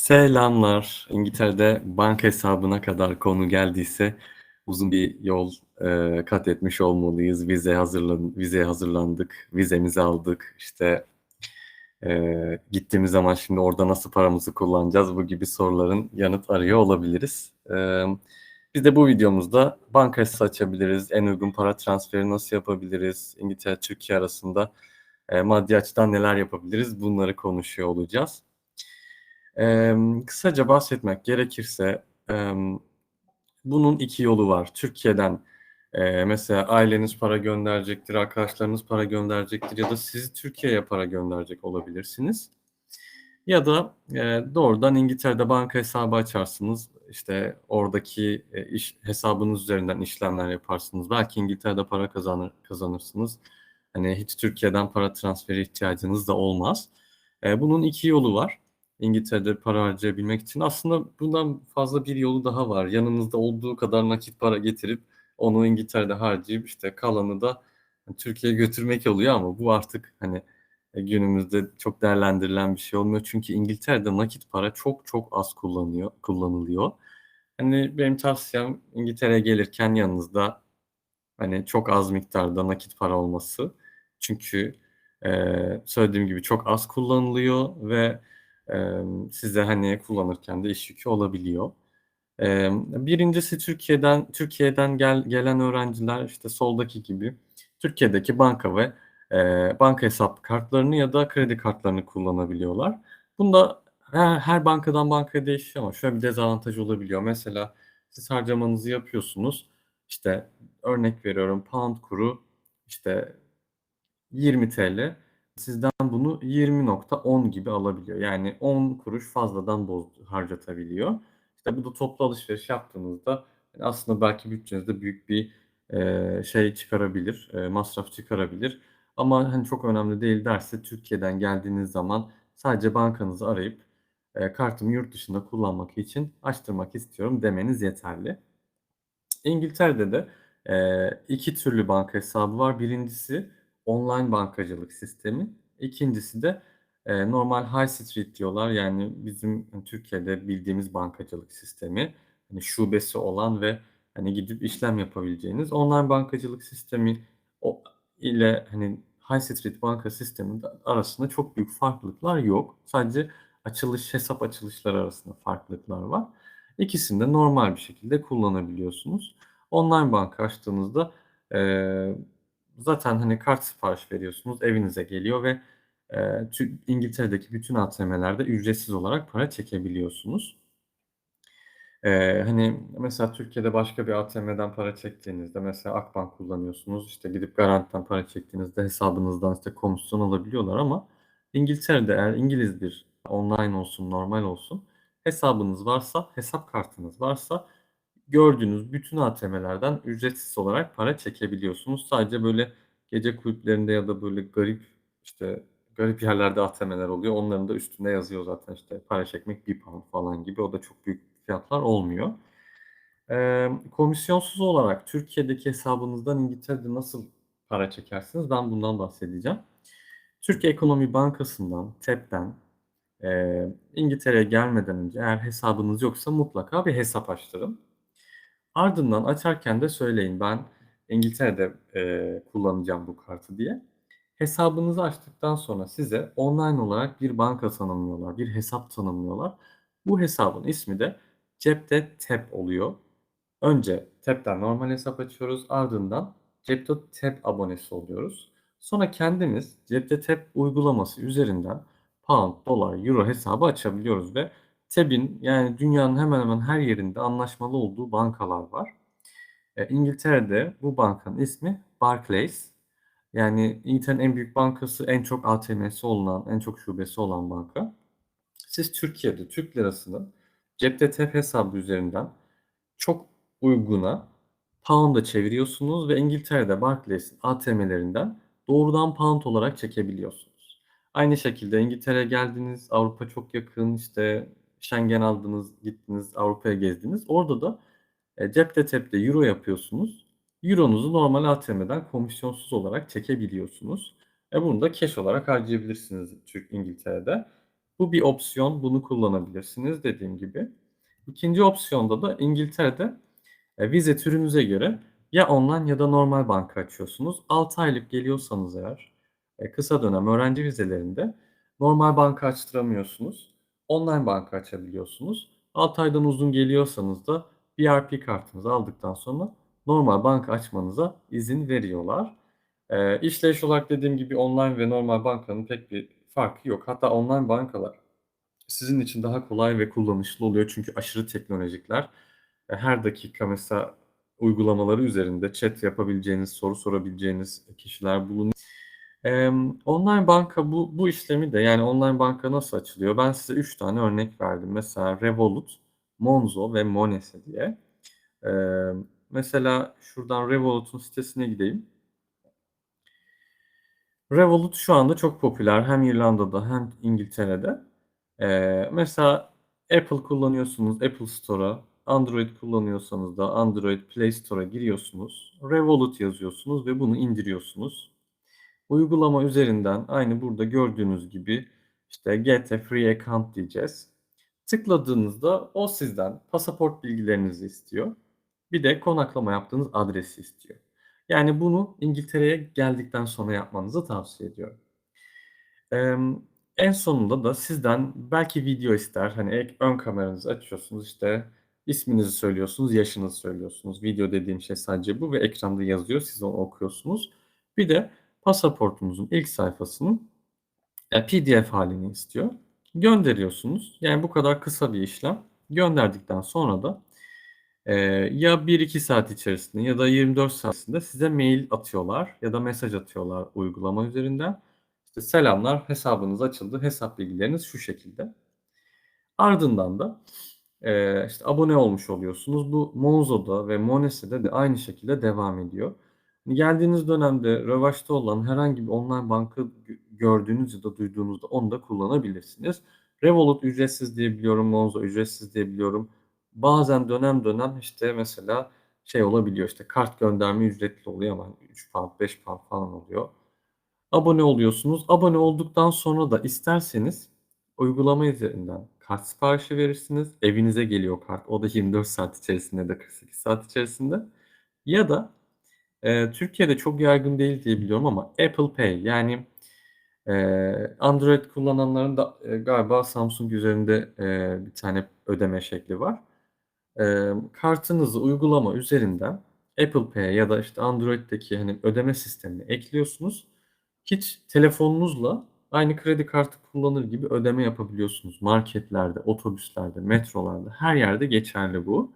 Selamlar. İngiltere'de banka hesabına kadar konu geldiyse uzun bir yol e, kat etmiş olmalıyız. Vize hazırlan vizeye hazırlandık, vizemizi aldık. İşte e, gittiğimiz zaman şimdi orada nasıl paramızı kullanacağız? Bu gibi soruların yanıt arıyor olabiliriz. E, biz de bu videomuzda banka hesabı açabiliriz, en uygun para transferi nasıl yapabiliriz, İngiltere Türkiye arasında e, maddi açıdan neler yapabiliriz? Bunları konuşuyor olacağız. Emm, kısaca bahsetmek gerekirse, emm, bunun iki yolu var. Türkiye'den, eee, mesela aileniz para gönderecektir, arkadaşlarınız para gönderecektir ya da siz Türkiye'ye para gönderecek olabilirsiniz. Ya da, eee, doğrudan İngiltere'de banka hesabı açarsınız. İşte, oradaki, eee, iş hesabınız üzerinden işlemler yaparsınız. Belki İngiltere'de para kazanır kazanırsınız. Hani, hiç Türkiye'den para transferi ihtiyacınız da olmaz. Eee, bunun iki yolu var. İngiltere'de para harcayabilmek için. Aslında bundan fazla bir yolu daha var. Yanınızda olduğu kadar nakit para getirip onu İngiltere'de harcayıp işte kalanı da Türkiye'ye götürmek oluyor ama bu artık hani e, günümüzde çok değerlendirilen bir şey olmuyor. Çünkü İngiltere'de nakit para çok çok az kullanıyor, kullanılıyor. Hani benim tavsiyem İngiltere'ye gelirken yanınızda hani çok az miktarda nakit para olması. Çünkü e, söylediğim gibi çok az kullanılıyor ve size, hani, kullanırken de iş yükü olabiliyor. Emm, 1'incisi Türkiye'den Türkiye'den gel gelen öğrenciler, işte, soldaki gibi Türkiye'deki banka ve, eee, banka hesap kartlarını ya da kredi kartlarını kullanabiliyorlar. Bunda her her bankadan bankaya değişiyor ama şöyle bir dezavantaj olabiliyor. Mesela siz harcamanızı yapıyorsunuz. İşte, örnek veriyorum, pound kuru, işte, £20 sizden bunu 20.10 gibi alabiliyor. Yani 10 kuruş fazladan boz harcatabiliyor. İşte bu da toplu alışveriş yaptığınızda hani aslında belki bütçenizde büyük bir, eee, şey çıkarabilir, eee, masraf çıkarabilir. Ama, hani, çok önemli değil derse Türkiye'den geldiğiniz zaman sadece bankanızı arayıp, eee, "Kartımı yurt dışında kullanmak için açtırmak istiyorum." demeniz yeterli. İngiltere'de de, eee, 2 türlü banka hesabı var. Birincisi online bankacılık sistemi. İkincisi de, eee, normal high street diyorlar. Yani bizim hani, Türkiye'de bildiğimiz bankacılık sistemi. Hani, şubesi olan ve, hani, gidip işlem yapabileceğiniz online bankacılık sistemi o ile, hani, high street banka sistemi arasında çok büyük farklılıklar yok. Sadece açılış, hesap açılışları arasında farklılıklar var. İkisini de normal bir şekilde kullanabiliyorsunuz. Online banka açtığınızda, eee, zaten, hani, kart sipariş veriyorsunuz, evinize geliyor ve, eee, tü İngiltere'deki bütün ATM'lerde ücretsiz olarak para çekebiliyorsunuz. Eee, hani, mesela Türkiye'de başka bir ATM'den para çektiğinizde, mesela Akbank kullanıyorsunuz, işte, gidip Garanti'den para çektiğinizde hesabınızdan, işte, komisyon alabiliyorlar ama İngiltere'de eğer İngiliz bir online olsun, normal olsun, hesabınız varsa, hesap kartınız varsa gördüğünüz bütün ATM'lerden ücretsiz olarak para çekebiliyorsunuz. Sadece böyle gece kulüplerinde ya da böyle garip, işte, garip yerlerde ATM'ler oluyor. Onların da üstünde yazıyor zaten, işte, para çekmek £1 falan gibi. O da çok büyük fiyatlar olmuyor. Emm, komisyonsuz olarak Türkiye'deki hesabınızdan İngiltere'de nasıl para çekersiniz? Ben bundan bahsedeceğim. Türkiye Ekonomi Bankası'ndan, TEB'den, eee, İngiltere'ye gelmeden önce eğer hesabınız yoksa mutlaka bir hesap açtırın. Ardından açarken de söyleyin, ben İngiltere'de, eee, kullanacağım bu kartı diye. Hesabınızı açtıktan sonra size online olarak bir banka tanımlıyorlar, bir hesap tanımlıyorlar. Bu hesabın ismi de cepte TEB oluyor. Önce TEB'den normal hesap açıyoruz, ardından cepte TEB abonesi oluyoruz. Sonra kendimiz cepte TEB uygulaması üzerinden pound, dolar, euro hesabı açabiliyoruz ve TEB'in yani dünyanın hemen hemen her yerinde anlaşmalı olduğu bankalar var. Eee, İngiltere'de bu bankanın ismi Barclays. Yani İngiltere'nin en büyük bankası, en çok ATM'si olan, en çok şubesi olan banka. Siz Türkiye'de Türk lirasını cepte TEB hesabı üzerinden çok uyguna pound'a çeviriyorsunuz ve İngiltere'de Barclays'in ATM'lerinden doğrudan pound olarak çekebiliyorsunuz. Aynı şekilde İngiltere'ye geldiniz, Avrupa çok yakın, işte Schengen aldınız, gittiniz, Avrupa'ya gezdiniz. Orada da e, cepte tepte euro yapıyorsunuz. Euro'nuzu normal ATM'den komisyonsuz olarak çekebiliyorsunuz. E bunu da cash olarak harcayabilirsiniz Türk İngiltere'de. Bu bir opsiyon. Bunu kullanabilirsiniz dediğim gibi. İkinci opsiyonda da İngiltere'de e, vize türünüze göre ya online ya da normal banka açıyorsunuz. 6 aylık geliyorsanız eğer e, kısa dönem öğrenci vizelerinde normal banka açtıramıyorsunuz. Online banka açabiliyorsunuz. 6 aydan uzun geliyorsanız da BRP kartınızı aldıktan sonra normal banka açmanıza izin veriyorlar. E, işleyiş olarak dediğim gibi online ve normal bankanın pek bir farkı yok. Hatta online bankalar sizin için daha kolay ve kullanışlı oluyor çünkü aşırı teknolojikler. E, her dakika mesela uygulamaları üzerinde chat yapabileceğiniz, soru sorabileceğiniz kişiler bulunuyor. Ee, online banka bu, bu işlemi de yani online banka nasıl açılıyor? Ben size 3 tane örnek verdim. Mesela Revolut, Monzo ve Monese diye. Ee, mesela şuradan Revolut'un sitesine gideyim. Revolut şu anda çok popüler hem İrlanda'da hem İngiltere'de. Ee, mesela Apple kullanıyorsunuz Apple Store'a, Android kullanıyorsanız da Android Play Store'a giriyorsunuz. Revolut yazıyorsunuz ve bunu indiriyorsunuz. Uygulama üzerinden aynı burada gördüğünüz gibi işte get a free account diyeceğiz. Tıkladığınızda o sizden pasaport bilgilerinizi istiyor. Bir de konaklama yaptığınız adresi istiyor. Yani bunu İngiltere'ye geldikten sonra yapmanızı tavsiye ediyorum. Ee, en sonunda da sizden belki video ister. Hani ön kameranızı açıyorsunuz işte isminizi söylüyorsunuz, yaşınızı söylüyorsunuz. Video dediğim şey sadece bu ve ekranda yazıyor. Siz onu okuyorsunuz. Bir de pasaportunuzun ilk sayfasının PDF halini istiyor. Gönderiyorsunuz. Yani bu kadar kısa bir işlem. Gönderdikten sonra da e, ya 1-2 saat içerisinde ya da 24 saat içerisinde size mail atıyorlar ya da mesaj atıyorlar uygulama üzerinden. İşte selamlar hesabınız açıldı. Hesap bilgileriniz şu şekilde. Ardından da e, işte abone olmuş oluyorsunuz. Bu Monzo'da ve Monese'de de aynı şekilde devam ediyor. Geldiğiniz dönemde revaçta olan herhangi bir online banka gördüğünüz ya da duyduğunuzda onu da kullanabilirsiniz. Revolut ücretsiz diyebiliyorum, Monzo ücretsiz diyebiliyorum. Bazen dönem dönem işte mesela şey olabiliyor işte kart gönderme ücretli oluyor ama 3 pound 5 pound falan oluyor. Abone oluyorsunuz. Abone olduktan sonra da isterseniz uygulama üzerinden kart siparişi verirsiniz. Evinize geliyor kart. O da 24 saat içerisinde de 48 saat içerisinde. Ya da e, Türkiye'de çok yaygın değil diye biliyorum ama Apple Pay yani e, Android kullananların da e, galiba Samsung üzerinde e, bir tane ödeme şekli var. E, kartınızı uygulama üzerinden Apple Pay ya da işte Android'deki hani ödeme sistemine ekliyorsunuz. Hiç telefonunuzla aynı kredi kartı kullanır gibi ödeme yapabiliyorsunuz. Marketlerde, otobüslerde, metrolarda her yerde geçerli bu.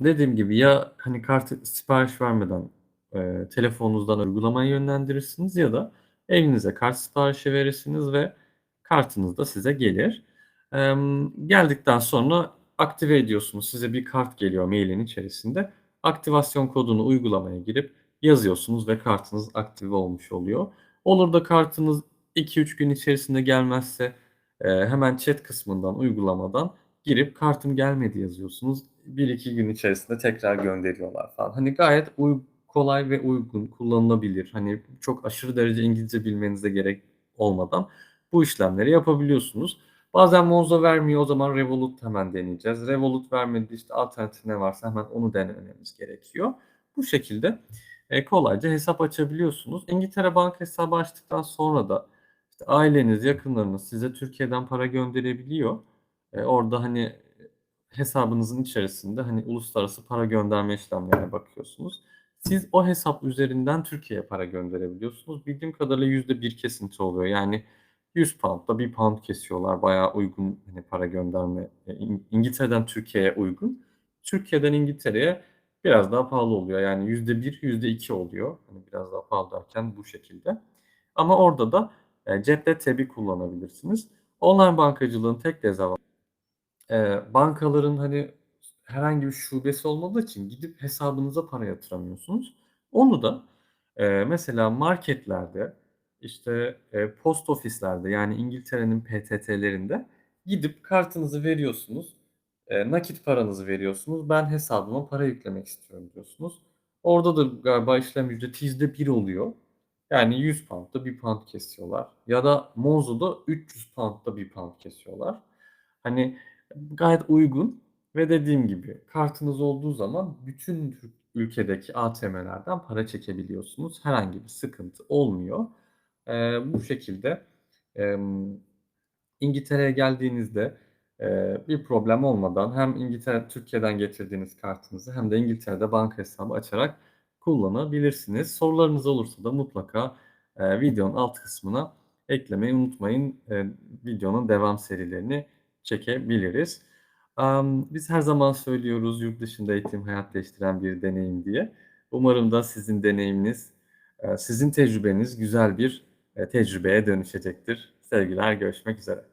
Dediğim gibi ya hani kartı sipariş vermeden e, telefonunuzdan uygulamayı yönlendirirsiniz ya da evinize kart siparişi verirsiniz ve kartınız da size gelir. E, geldikten sonra aktive ediyorsunuz. Size bir kart geliyor mailin içerisinde. Aktivasyon kodunu uygulamaya girip yazıyorsunuz ve kartınız aktive olmuş oluyor. Olur da kartınız 2-3 gün içerisinde gelmezse e, hemen chat kısmından uygulamadan girip kartım gelmedi yazıyorsunuz. 1-2 gün içerisinde tekrar gönderiyorlar falan. Hani gayet uy- kolay ve uygun, kullanılabilir. Hani çok aşırı derece İngilizce bilmenize gerek olmadan bu işlemleri yapabiliyorsunuz. Bazen Monzo vermiyor o zaman Revolut hemen deneyeceğiz. Revolut vermedi işte alternatif ne varsa hemen onu denememiz gerekiyor. Bu şekilde e, kolayca hesap açabiliyorsunuz. İngiltere banka hesabı açtıktan sonra da işte aileniz, yakınlarınız size Türkiye'den para gönderebiliyor. E, orada hani hesabınızın içerisinde hani uluslararası para gönderme işlemlerine bakıyorsunuz. Siz o hesap üzerinden Türkiye'ye para gönderebiliyorsunuz. Bildiğim kadarıyla yüzde bir kesinti oluyor. Yani 100 pound'da 1 pound kesiyorlar. Bayağı uygun hani para gönderme. E, İngiltere'den Türkiye'ye uygun. Türkiye'den İngiltere'ye biraz daha pahalı oluyor. Yani yüzde bir, yüzde iki oluyor. Hani biraz daha pahalı derken bu şekilde. Ama orada da e, cepte tebi kullanabilirsiniz. Online bankacılığın tek dezavantajı e, bankaların hani herhangi bir şubesi olmadığı için gidip hesabınıza para yatıramıyorsunuz. Onu da e, mesela marketlerde işte e, post ofislerde yani İngiltere'nin PTT'lerinde gidip kartınızı veriyorsunuz. E, nakit paranızı veriyorsunuz. Ben hesabıma para yüklemek istiyorum diyorsunuz. Orada da galiba işlem ücreti %1 oluyor. Yani 100 pound'da 1 pound kesiyorlar. Ya da Monzo'da 300 pound'da 1 pound kesiyorlar. Hani gayet uygun ve dediğim gibi kartınız olduğu zaman bütün ülkedeki ATM'lerden para çekebiliyorsunuz. Herhangi bir sıkıntı olmuyor. Eee, bu şekilde emm, İngiltere'ye geldiğinizde eee, bir problem olmadan hem İngiltere Türkiye'den getirdiğiniz kartınızı hem de İngiltere'de banka hesabı açarak kullanabilirsiniz. Sorularınız olursa da mutlaka eee, videonun alt kısmına eklemeyi unutmayın. Eee, videonun devam serilerini çekebiliriz. Amm, biz her zaman söylüyoruz yurt dışında eğitim hayat değiştiren bir deneyim diye. Umarım da sizin deneyiminiz, eee, sizin tecrübeniz güzel bir, eee, tecrübeye dönüşecektir. Sevgiler, görüşmek üzere.